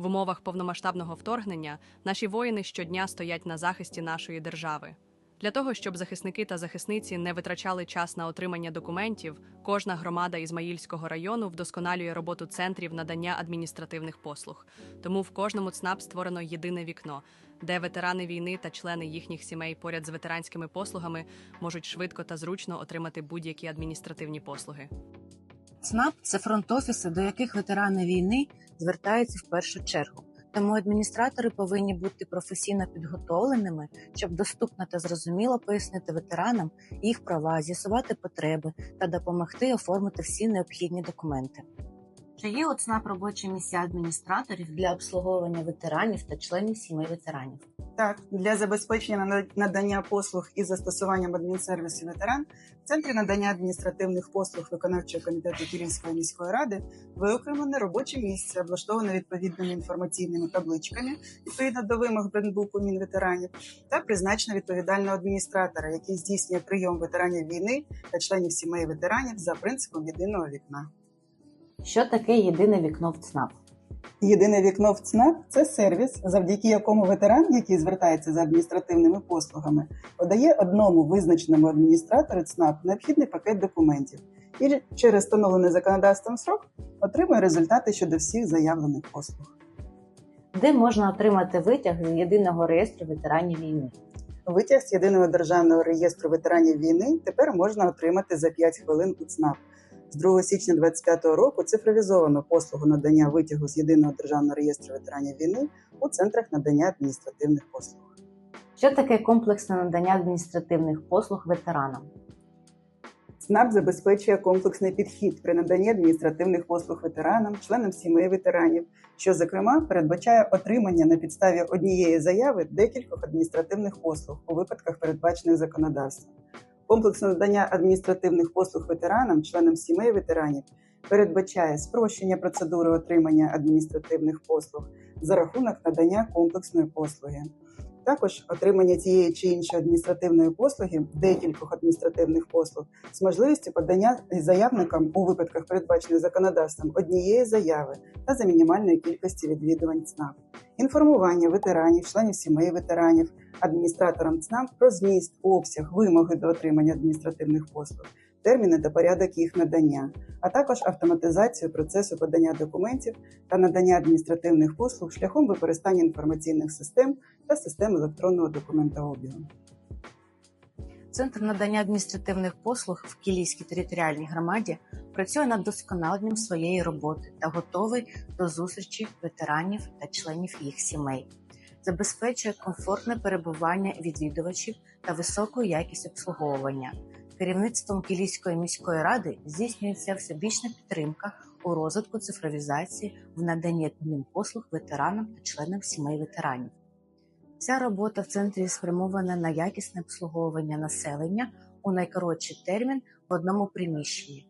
В умовах повномасштабного вторгнення наші воїни щодня стоять на захисті нашої держави. Для того, щоб захисники та захисниці не витрачали час на отримання документів, кожна громада Ізмаїльського району вдосконалює роботу центрів надання адміністративних послуг. Тому в кожному ЦНАП створено єдине вікно, де ветерани війни та члени їхніх сімей поряд з ветеранськими послугами можуть швидко та зручно отримати будь-які адміністративні послуги. ЦНАП це фронт-офіси, до яких ветерани війни звертаються в першу чергу. Тому адміністратори повинні бути професійно підготовленими, щоб доступно та зрозуміло пояснити ветеранам їх права, з'ясувати потреби та допомогти оформити всі необхідні документи. Чи є у ЦНАП робочі місця адміністраторів для обслуговування ветеранів та членів сімей ветеранів? Так, для забезпечення нада- надання послуг із застосуванням адмінсервісу ветеран в центрі надання адміністративних послуг виконавчого комітету Київської міської ради виокремлене робоче місце, облаштоване відповідними інформаційними табличками відповідно до вимог брендбуку Мінветеранів, та призначено відповідального адміністратора, який здійснює прийом ветеранів війни та членів сімей ветеранів за принципом єдиного вікна. Що таке єдине вікно в ЦНАП? Єдине вікно в ЦНАП це сервіс, завдяки якому ветеран, який звертається за адміністративними послугами, подає одному визначеному адміністратору ЦНАП необхідний пакет документів і через встановлений законодавством срок отримує результати щодо всіх заявлених послуг. Де можна отримати витяг з єдиного реєстру ветеранів війни? Витяг з єдиного державного реєстру ветеранів війни тепер можна отримати за 5 хвилин у ЦНАП. З 2 січня 2025 року цифровізовано послугу надання витягу з єдиного державного реєстру ветеранів війни у центрах надання адміністративних послуг. Що таке комплексне надання адміністративних послуг ветеранам? ЦНАП забезпечує комплексний підхід при наданні адміністративних послуг ветеранам, членам сімей ветеранів, що, зокрема, передбачає отримання на підставі однієї заяви декількох адміністративних послуг у випадках, передбачених законодавством. Комплексне надання адміністративних послуг ветеранам, членам сімей ветеранів, передбачає спрощення процедури отримання адміністративних послуг за рахунок надання комплексної послуги. Також отримання тієї чи іншої адміністративної послуги, декількох адміністративних послуг, з можливістю подання заявникам у випадках, передбачених законодавством, однієї заяви та за мінімальної кількості відвідувань ЦНАП, інформування ветеранів, членів сімей ветеранів, адміністраторам ЦНАП про зміст, обсяг, вимоги до отримання адміністративних послуг, терміни та порядок їх надання, а також автоматизацію процесу подання документів та надання адміністративних послуг шляхом використання інформаційних систем та систем електронного документообігу. Центр надання адміністративних послуг в Кілійській територіальній громаді працює над досконаленням своєї роботи та готовий до зустрічі ветеранів та членів їх сімей. Забезпечує комфортне перебування відвідувачів та високу якість обслуговування. Керівництвом Кілійської міської ради здійснюється всебічна підтримка у розвитку цифровізації в наданні адмінпослуг ветеранам та членам сімей ветеранів. Ця робота в центрі спрямована на якісне обслуговування населення у найкоротший термін в одному приміщенні.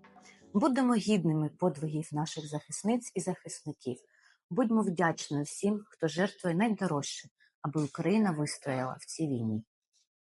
Будемо гідними подвигів наших захисниць і захисників. Будьмо вдячні всім, хто жертвує найдорожче, аби Україна вистояла в цій війні.